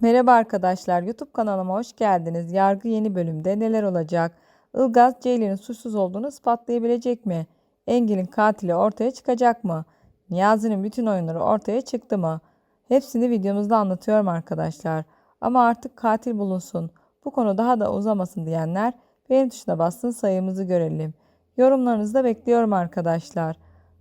Merhaba arkadaşlar, YouTube kanalıma hoş geldiniz. Yargı yeni bölümde neler olacak? Ilgaz, Ceylin'in suçsuz olduğunu ispatlayabilecek mi? Engin'in katili ortaya çıkacak mı? Niyazi'nin bütün oyunları ortaya çıktı mı? Hepsini videomuzda anlatıyorum arkadaşlar. Ama artık katil bulunsun. Bu konu daha da uzamasın diyenler beğen tuşuna bassın sayımızı görelim. Yorumlarınızı da bekliyorum arkadaşlar.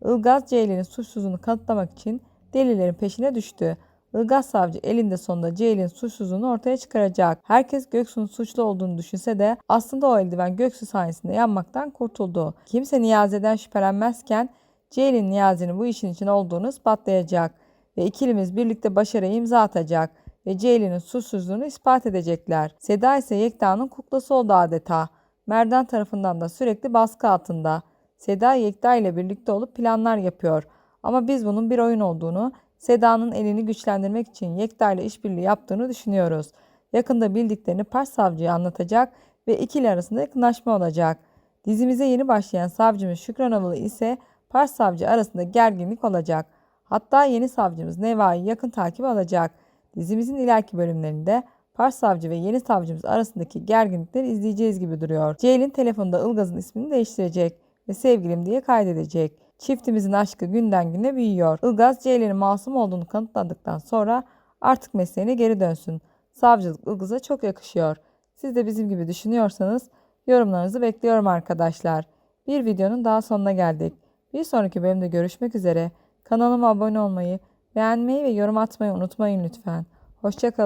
Ilgaz Ceylin'in suçsuzluğunu kanıtlamak için delillerin peşine düştü. Ilgaz savcı elinde sonunda Ceylin suçsuzluğunu ortaya çıkaracak. Herkes Göksu'nun suçlu olduğunu düşünse de aslında o eldiven Göksu sayesinde yanmaktan kurtuldu. Kimse Niyazi'den şüphelenmezken Ceylin Niyazi'nin bu işin için olduğunu ispatlayacak ve ikilimiz birlikte başarıya imza atacak ve Ceylin'in suçsuzluğunu ispat edecekler. Seda ise Yekta'nın kuklası oldu adeta. Merdan tarafından da sürekli baskı altında. Seda Yekta ile birlikte olup planlar yapıyor. Ama biz bunun bir oyun olduğunu, Seda'nın elini güçlendirmek için Yekta ile işbirliği yaptığını düşünüyoruz. Yakında bildiklerini Pars savcıya anlatacak ve ikili arasında yakınlaşma olacak. Dizimize yeni başlayan savcımız Şükran Avalı ise Pars savcı arasında gerginlik olacak. Hatta yeni savcımız Neva'yı yakın takip alacak. Dizimizin ileriki bölümlerinde Pars savcı ve yeni savcımız arasındaki gerginlikleri izleyeceğiz gibi duruyor. Ceylin telefonda Ilgaz'ın ismini değiştirecek ve sevgilim diye kaydedecek. Çiftimizin aşkı günden güne büyüyor. Ilgaz Ceylin'in masum olduğunu kanıtladıktan sonra artık mesleğine geri dönsün. Savcılık Ilgaz'a çok yakışıyor. Siz de bizim gibi düşünüyorsanız yorumlarınızı bekliyorum arkadaşlar. Bir videonun daha sonuna geldik. Bir sonraki bölümde görüşmek üzere. Kanalıma abone olmayı, beğenmeyi ve yorum atmayı unutmayın lütfen. Hoşçakalın.